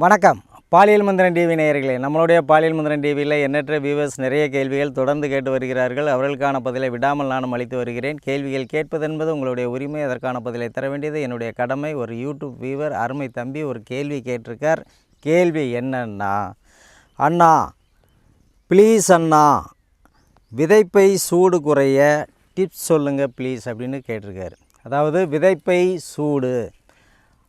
வணக்கம். பாலியல் மந்திரன் டிவி நேயர்களே நம்மளுடைய பாலியல் மந்திரன் டிவியில் எண்ணற்ற வியூவர்ஸ் நிறைய கேள்விகள் தொடர்ந்து கேட்டு வருகிறார்கள். அவர்களுக்கான பதிலை விடாமல் நானும் அளித்து வருகிறேன். கேள்விகள் கேட்பது என்பது உங்களுடைய உரிமை. அதற்கான பதிலை தர வேண்டியது என்னுடைய கடமை. ஒரு யூடியூப் வியூவர் அருமை தம்பி ஒரு கேள்வி கேட்டிருக்கார். கேள்வி என்னன்னா அண்ணா ப்ளீஸ் அண்ணா விதைப்பை சூடு குறைய டிப்ஸ் சொல்லுங்கள் ப்ளீஸ் அப்படின்னு கேட்டிருக்காரு. அதாவது விதைப்பை சூடு.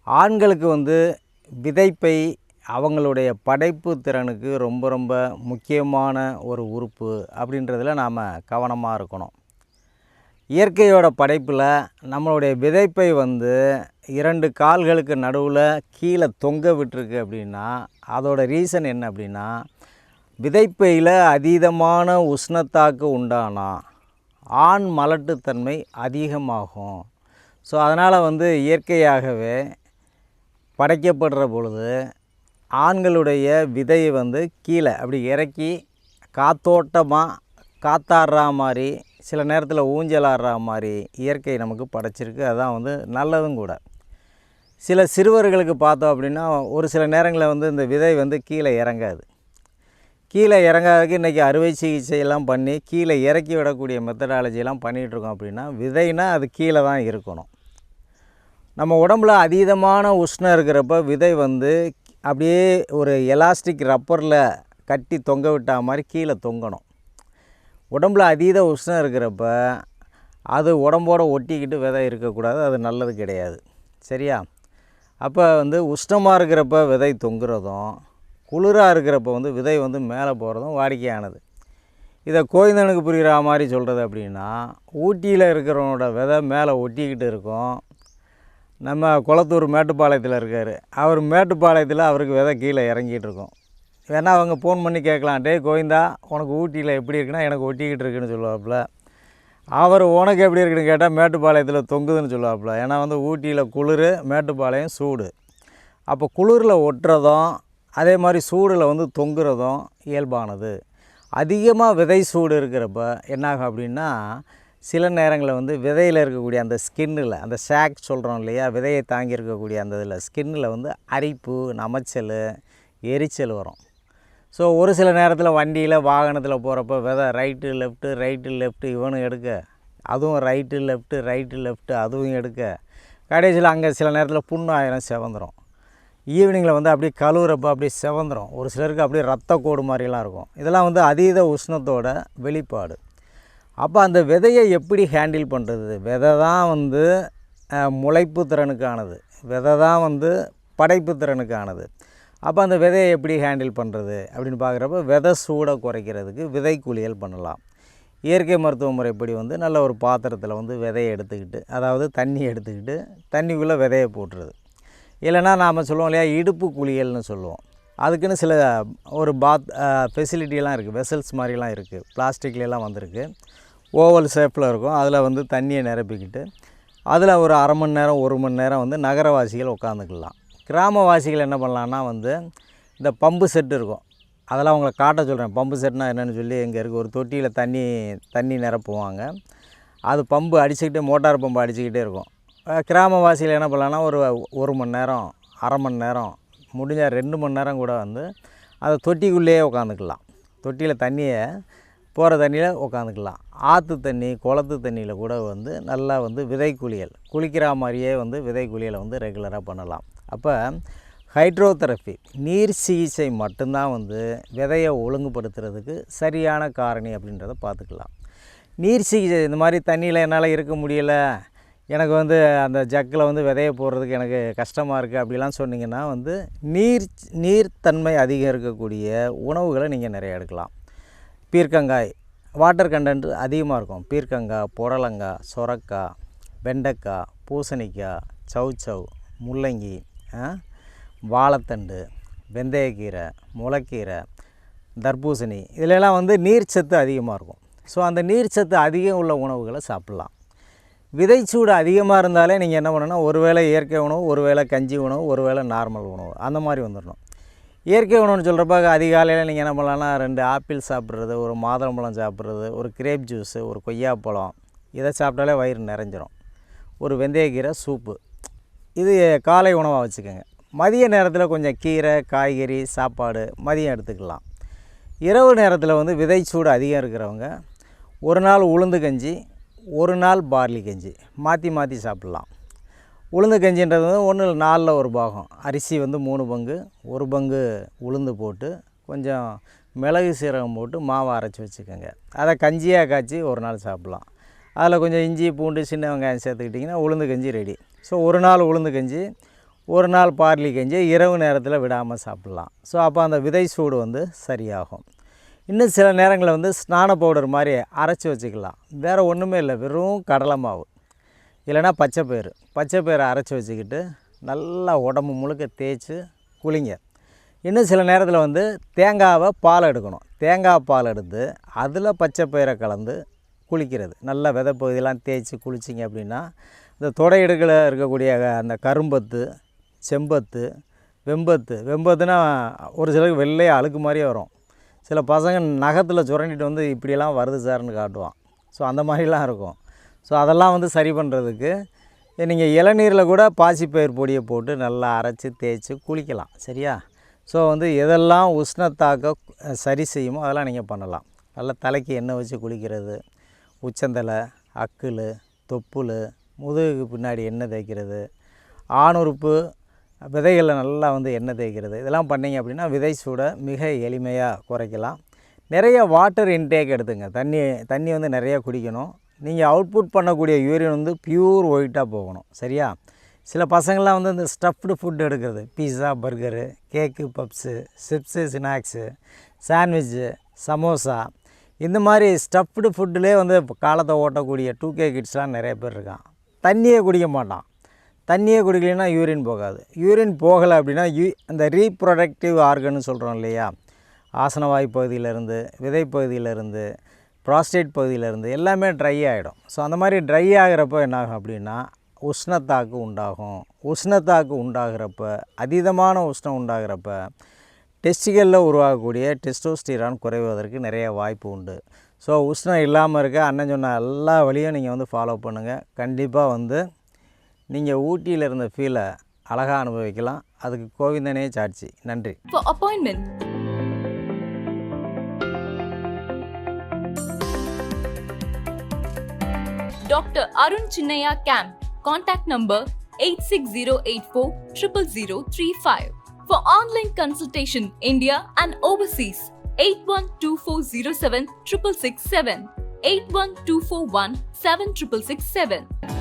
ஆண்களுக்கு வந்து விதைப்பை அவங்களுடைய படைப்பு திறனுக்கு ரொம்ப ரொம்ப முக்கியமான ஒரு உறுப்பு அப்படின்றதில் நாம் கவனமாக இருக்கணும். இயற்கையோட படைப்பில் நம்மளுடைய விதைப்பை வந்து இரண்டு கால்களுக்கு நடுவில் கீழே தொங்க விட்டுருக்கு அப்படின்னா அதோட ரீசன் என்ன அப்படின்னா விதைப்பையில் அதீதமான உஷ்ணத்தாக்கு உண்டானா ஆண் மலட்டுத்தன்மை அதிகமாகும். ஸோ அதனால் வந்து இயற்கையாகவே படைக்கப்படுற பொழுது ஆண்களுடைய விதையை வந்து கீழே அப்படி இறக்கி காத்தோட்டமாக காத்தாடுற மாதிரி சில நேரத்தில் ஊஞ்சலாடுற மாதிரி இயற்கை நமக்கு படைச்சிருக்கு. அதான் வந்து நல்லதும் கூட. சில சிறுவர்களுக்கு பார்த்தோம் அப்படின்னா ஒரு சில நேரங்களில் வந்து இந்த விதை வந்து கீழே இறங்காது. கீழே இறங்காததுக்கு இன்றைக்கி அறுவை சிகிச்சையெல்லாம் பண்ணி கீழே இறக்கி விடக்கூடிய மெத்தடாலஜிலாம் பண்ணிகிட்ருக்கோம் அப்படின்னா விதைனா அது கீழே தான் இருக்கணும். நம்ம உடம்புல அதீதமான உஷ்ணம் இருக்கிறப்ப விதை வந்து அப்படியே ஒரு எலாஸ்டிக் ரப்பரில் கட்டி தொங்க விட்டா மாதிரி கீழே தொங்கணும். உடம்புல அதீத உஷ்ணம் இருக்கிறப்ப அது உடம்போட ஒட்டிக்கிட்டு விதை இருக்கக்கூடாது அது நல்லது கிடையாது. சரியா? அப்போ வந்து உஷ்ணமாக இருக்கிறப்ப விதை தொங்குறதும் குளிராக இருக்கிறப்ப வந்து விதை வந்து மேலே போகிறதும் வாடிக்கையானது. இதை கோயந்தனுக்கு புரிகிற மாதிரி சொல்கிறது அப்படின்னா ஊட்டியில் இருக்கிறவனோட விதை மேலே ஒட்டிக்கிட்டு இருக்கும் நம்ம குளத்தூர் மேட்டுப்பாளையத்தில் இருக்கார். அவர் மேட்டுப்பாளையத்தில் அவருக்கு விதை கீழே இறங்கிட்டு இருக்கும் அவங்க ஃபோன் பண்ணி கேட்கலாம். டே கோவிந்தா உனக்கு ஊட்டியில் எப்படி இருக்குன்னா எனக்கு ஒட்டிக்கிட்டு இருக்குன்னு சொல்லுவாப்புல. அவர் உனக்கு எப்படி இருக்குன்னு கேட்டால் மேட்டுப்பாளையத்தில் தொங்குதுன்னு சொல்லுவாப்புல. ஏன்னா வந்து ஊட்டியில் குளிர் மேட்டுப்பாளையம் சூடு. அப்போ குளிரில் ஒட்டுறதும் அதே மாதிரி சூடில் வந்து தொங்குறதும் இயல்பானது. அதிகமாக விதை சூடு இருக்கிறப்ப என்னாகும் அப்படின்னா சில நேரங்களில் வந்து விதையில் இருக்கக்கூடிய அந்த ஸ்கின்னில் அந்த ஷாக் சொல்கிறோம் இல்லையா? விதையை தாங்கி இருக்கக்கூடிய அந்த இதில் ஸ்கின்னில் வந்து அரிப்பு நமைச்சல் எரிச்சல் வரும். ஸோ ஒரு சில நேரத்தில் வண்டியில் வாகனத்தில் போகிறப்ப விதை ரைட்டு லெஃப்ட்டு ரைட்டு லெஃப்ட்டு இவனும் எடுக்க அதுவும் ரைட்டு லெஃப்ட்டு ரைட்டு லெஃப்ட்டு அதுவும் எடுக்க கடைசியில் அங்கே சில நேரத்தில் புண்ணு ஆயிரம் செவந்துடும் ஈவினிங்கில் வந்து அப்படியே கழுவுறப்ப அப்படியே செவந்துடும் ஒரு சிலருக்கு அப்படியே ரத்த கோடு மாதிரிலாம் இருக்கும். இதெல்லாம் வந்து அதீத உஷ்ணத்தோட வெளிப்பாடு. அப்போ அந்த விதையை எப்படி ஹேண்டில் பண்ணுறது விதை தான் வந்து முளைப்பு திறனுக்கானது. விதை தான் வந்து படைப்பு திறனுக்கானது. அப்போ அந்த விதையை எப்படி ஹேண்டில் பண்ணுறது அப்படின்னு பார்க்குறப்ப விதை சூடை குறைக்கிறதுக்கு விதை குளியல் பண்ணலாம். இயற்கை மருத்துவ முறைப்படி வந்து நல்ல ஒரு பாத்திரத்தில் வந்து விதையை எடுத்துக்கிட்டு அதாவது தண்ணி எடுத்துக்கிட்டு தண்ணிக்குள்ளே விதையை போட்டுறது. இல்லைன்னா நாம் சொல்லுவோம் இல்லையா இடுப்பு குளியல்னு சொல்லுவோம். அதுக்குன்னு சில ஒரு பாத் ஃபெசிலிட்டியெல்லாம் இருக்குது வெசல்ஸ் மாதிரிலாம் இருக்குது பிளாஸ்டிக்லாம் வந்திருக்கு. ஓவல் ஷேப்பில் இருக்கும். அதில் வந்து தண்ணியை நிரப்பிக்கிட்டு அதில் ஒரு அரை மணி நேரம் ஒரு மணி நேரம் வந்து நகரவாசிகள் உட்காந்துக்கலாம். கிராமவாசிகள் என்ன பண்ணலான்னா வந்து இந்த பம்பு செட்டு இருக்கும். அதெல்லாம் அவங்களை காட்ட சொல்கிறேன் பம்பு செட்னா என்னென்னு சொல்லி இங்கே இருக்குது ஒரு தொட்டியில் தண்ணி தண்ணி நிரப்புவாங்க. அது பம்பு அடிச்சுக்கிட்டே மோட்டார் பம்பு அடிச்சுக்கிட்டே இருக்கும். கிராமவாசிகள் என்ன பண்ணலான்னா ஒரு ஒரு மணி நேரம் அரை மணி நேரம் முடிஞ்சால் ரெண்டு மணி நேரம் கூட வந்து அதை தொட்டிக்குள்ளேயே உட்காந்துக்கலாம் தொட்டியில் தண்ணியை போகிற தண்ணியில் உட்காந்துக்கலாம் ஆற்று தண்ணி குளத்து தண்ணியில் கூட வந்து நல்லா வந்து விதை குளியல் குளிக்கிற மாதிரியே வந்து விதை குளியலை வந்து ரெகுலராக பண்ணலாம். அப்போ ஹைட்ரோதெரப்பி நீர் சிகிச்சை மட்டும்தான் வந்து விதையை ஒழுங்குபடுத்துறதுக்கு சரியான காரணி அப்படின்றத பார்த்துக்கலாம். நீர் சிகிச்சை இந்த மாதிரி தண்ணியில் என்னால் இருக்க முடியலை. எனக்கு வந்து அந்த ஜக்கில் வந்து விதையை போடுறதுக்கு எனக்கு கஷ்டமாக இருக்குது அப்படிலாம் சொன்னிங்கன்னா வந்து நீர் நீர்த்தன்மை அதிகம் இருக்கக்கூடிய உணவுகளை நீங்கள் நிறைய எடுக்கலாம். பீர்க்கங்காய் வாட்டர் கண்டென்ட் அதிகமாக இருக்கும். பீர்க்கங்காய் புடலங்காய் சொரக்காய் வெண்டைக்காய் பூசணிக்காய் சவுச்சவ் முள்ளங்கி வாழைத்தண்டு வெந்தயக்கீரை முளைக்கீரை தர்பூசணி இதிலெல்லாம் வந்து நீர்ச்சத்து அதிகமாக இருக்கும். ஸோ அந்த நீர்ச்சத்து அதிகம் உள்ள உணவுகளை சாப்பிட்லாம். விதைச்சூடு அதிகமாக இருந்தாலே நீங்கள் என்ன பண்ணணும்னா ஒருவேளை இயற்கை உணவு ஒருவேளை கஞ்சி உணவு ஒருவேளை நார்மல் உணவு. அந்த மாதிரி வந்துடணும் இயற்கை உணவுன்னு சொல்கிறப்ப அதிகாலையில் நீங்கள் என்ன பண்ணலாம்னா ரெண்டு ஆப்பிள் சாப்பிட்றது ஒரு மாதுளம்பழம் சாப்பிட்றது ஒரு கிரேப் ஜூஸு ஒரு கொய்யாப்பழம் இதை சாப்பிட்டாலே வயிறு நிறைஞ்சிரும். ஒரு வெந்தயக்கீரை சூப்பு. இது காலை உணவாக வச்சுக்கோங்க. மதிய நேரத்தில் கொஞ்சம் கீரை காய்கறி சாப்பாடு மதியம் எடுத்துக்கலாம். இரவு நேரத்தில் வந்து விதைச்சூடு அதிகம் இருக்கிறவங்க ஒரு நாள் உளுந்து கஞ்சி ஒரு நாள் பார்லி கஞ்சி. மாற்றி மாற்றி சாப்பிட்லாம். உளுந்து கஞ்சின்றது வந்து ஒன்று நாலில் ஒரு பாகம். அரிசி வந்து மூணு பங்கு. ஒரு பங்கு உளுந்து போட்டு கொஞ்சம் மிளகு சீரகம் போட்டு மாவை அரைச்சி வச்சுக்கோங்க. அதை கஞ்சியாக காய்ச்சி ஒரு நாள் சாப்பிட்லாம். அதில் கொஞ்சம் இஞ்சி பூண்டு சின்ன வெங்காயம் சேர்த்துக்கிட்டிங்கன்னா உளுந்து கஞ்சி ரெடி ஸோ ஒரு நாள் உளுந்து கஞ்சி ஒரு நாள் பார்லி கஞ்சி இரவு நேரத்தில் விடாமல் சாப்பிட்லாம். ஸோ அப்போ அந்த விதை சூடு வந்து சரியாகும். இன்னும் சில நேரங்களில் வந்து ஸ்நான பவுடர் மாதிரி அரைச்சி வச்சுக்கலாம். வேறு ஒன்றுமே இல்லை வெறும் கடலை மாவு. இல்லைன்னா பச்சை பயிறு. பச்சை பயிரை அரைச்சி வச்சுக்கிட்டு நல்லா உடம்பு முழுக்க தேய்ச்சி குளிங்க. இன்னும் சில நேரத்தில் வந்து தேங்காவை பால் எடுக்கணும். தேங்காய் பால் எடுத்து அதில் பச்சை பயிரை கலந்து குளிக்கிறது. நல்லா விதை பகுதியெல்லாம் தேய்ச்சி குளிச்சிங்க அப்படின்னா இந்த தொடை இருக்கக்கூடிய அந்த கரும்பத்து செம்பத்து வெம்பத்து வெம்பத்துனா ஒரு சிலருக்கு வெள்ளையாக அழுக்கு மாதிரியே வரும். சில பசங்க நகத்தில் சுரண்டிட்டு வந்து இப்படியெல்லாம் வருது சார்னு காட்டுவான். ஸோ அந்த மாதிரிலாம் இருக்கும். ஸோ அதெல்லாம் வந்து சரி பண்ணுறதுக்கு நீங்கள் இளநீரில் கூட பாசிப்பயிர் பொடியை போட்டு நல்லா அரைச்சி தேய்ச்சி குளிக்கலாம். சரியா? ஸோ வந்து எதெல்லாம் உஷ்ணத்தாக்க சரி செய்யுமோ அதெல்லாம் நீங்கள் பண்ணலாம். நல்லா தலைக்கு எண்ணெய் வச்சு குளிக்கிறது உச்சந்தலை அக்குள் தொப்புள் முதுகுக்கு பின்னாடி எண்ணெய் தேய்க்கிறது ஆணுறுப்பு விதைகளில் நல்லா வந்து எண்ணெய் தேய்க்கிறது. இதெல்லாம் பண்ணிங்க அப்படின்னா விதை சூடை மிக எளிமையாக குறைக்கலாம். நிறைய வாட்டர் இன்டேக் எடுத்துங்க. தண்ணி தண்ணி வந்து நிறையா குடிக்கணும். நீங்கள் அவுட்புட் பண்ணக்கூடிய யூரின் வந்து பியூர் ஒயிட்டாக போகணும். சரியா? சில பசங்கள்லாம் வந்து இந்த ஸ்டஃப்டு ஃபுட் எடுக்கிறது. Pizza burger cake puffs chips snacks sandwich samosa இந்த மாதிரி ஸ்டஃப்டு ஃபுட்டுலேயே வந்து இப்போ காலத்தை ஓட்டக்கூடிய டூ கே கிட்ஸ்லாம் நிறைய பேர் இருக்கான் தண்ணியே குடிக்க மாட்டான். தண்ணியே குடிக்கலைன்னா யூரின் போகாது. யூரின் போகலை அப்படின்னா யூ அந்த ரீப்ரொடக்டிவ் ஆர்கன்னு சொல்கிறோம் இல்லையா? ஆசனவாய் பகுதியிலேருந்து விதை பகுதியிலேருந்து ப்ராஸ்டேட் பகுதியிலேருந்து எல்லாமே ட்ரை ஆகிடும் ஸோ அந்த மாதிரி ட்ரை ஆகிறப்போ என்னாகும் அப்படின்னா உஷ்ணத்தாக்கு உண்டாகும். உஷ்ணத்தாக்கு உண்டாகிறப்ப அதீதமான உஷ்ணம் உண்டாகிறப்ப டெஸ்டிகளில் உருவாகக்கூடிய டெஸ்டோஸ்டிரான் குறைவதற்கு நிறைய வாய்ப்பு உண்டு. ஸோ உஷ்ணம் இல்லாமல் இருக்க அண்ணன் சொன்ன எல்லா வழியும் நீங்கள் வந்து ஃபாலோ பண்ணுங்கள் கண்டிப்பாக வந்து நீங்கள் ஊட்டியில் இருந்த ஃபீலை அழகாக அனுபவிக்கலாம் அதுக்கு கோவிந்தனே சாட்சி நன்றி For appointment, Dr. Arun Chinnaya Camp. Contact number 86084 00035. For online consultation, India and overseas, 812407 667 81241 7667.